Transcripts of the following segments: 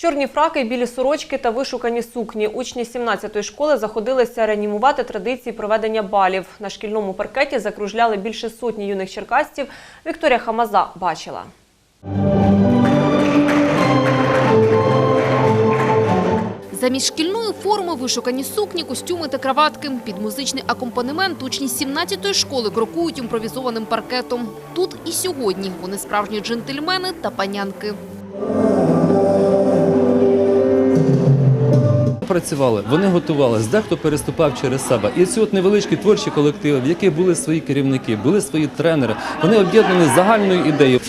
Чорні фраки, білі сорочки та вишукані сукні. Учні 17-ї школи заходилися реанімувати традиції проведення балів. На шкільному паркеті закружляли більше сотні юних черкасців. Вікторія Хамаза бачила. Замість шкільної форми вишукані сукні, костюми та краватки. Під музичний акомпанемент учні 17-ї школи крокують імпровізованим паркетом. Тут і сьогодні вони справжні джентльмени та панянки. Працювали, вони готувалися. дехто переступав через себе. І ці от невеличкі творчі колективи, в яких були свої керівники, були свої тренери, вони об'єднані загальною ідеєю.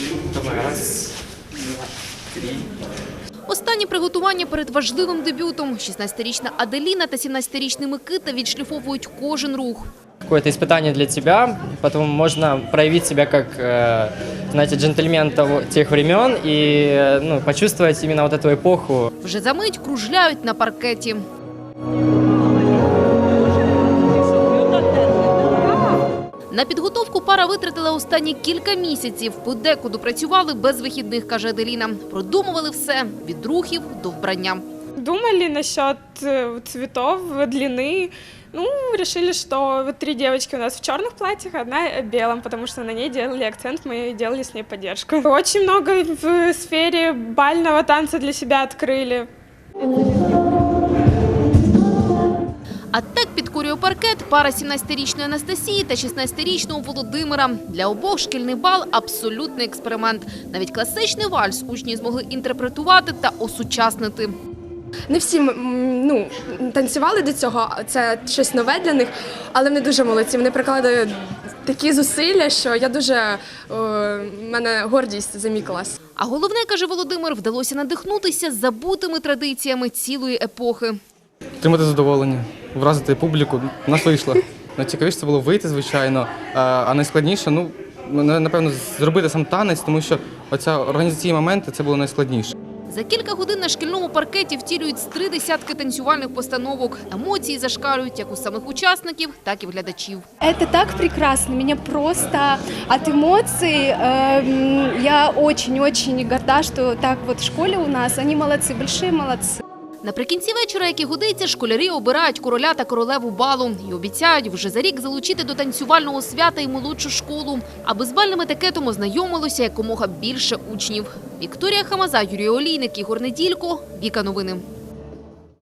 Останні приготування перед важливим дебютом. 16-річна Аделіна та 17-річний Микита відшліфовують кожен рух какое-то испытание для тебя, потом можно проявить себя как, э, знаете, джентльмен того, тех времен и э, ну, почувствовать именно вот эту эпоху. Вже за мить кружляють на паркеті. На підготовку пара витратила останні кілька місяців. Подекуди працювали без вихідних, каже Аделіна. Продумували все від рухів до вбрання. Думали насчет э, цветов, длины. Ну, решили, что вот три девочки у нас в черных платьях, одна в белом, потому что на ней делали акцент, мы делали с ней поддержку. Очень много в сфере бального танца для себя открыли. А так підкорює паркет пара 17-річної Анастасії та 16-річного Володимира. Для обох шкільний бал – абсолютний експеримент. Навіть класичний вальс учні змогли інтерпретувати та осучаснити. Не всі ну, танцювали до цього, це щось нове для них, але вони дуже молодці. Вони прикладають такі зусилля, що я дуже е, в мене гордість за мій клас. А головне, каже Володимир, вдалося надихнутися забутими традиціями цілої епохи. отримати задоволення, вразити публіку. У нас вийшло. Найцікавіше це було вийти, звичайно. А а найскладніше, ну напевно, зробити сам танець, тому що оця організаційні моменти це було найскладніше. За кілька годин на шкільному паркеті втілюють з три десятки танцювальних постановок. Емоції зашкалюють як у самих учасників, так і в глядачів. Это так прекрасно, меня просто от эмоций, эм, я очень-очень горда, что так вот в школе у нас, они молодцы, большие молодцы. Наприкінці вечора, як і годиться, школярі обирають короля та королеву балу і обіцяють вже за рік залучити до танцювального свята і молодшу школу, аби з бальним етикетом ознайомилося якомога більше учнів. Вікторія Хамаза, Юрій Олійник, Ігор Неділько, Віка Новини.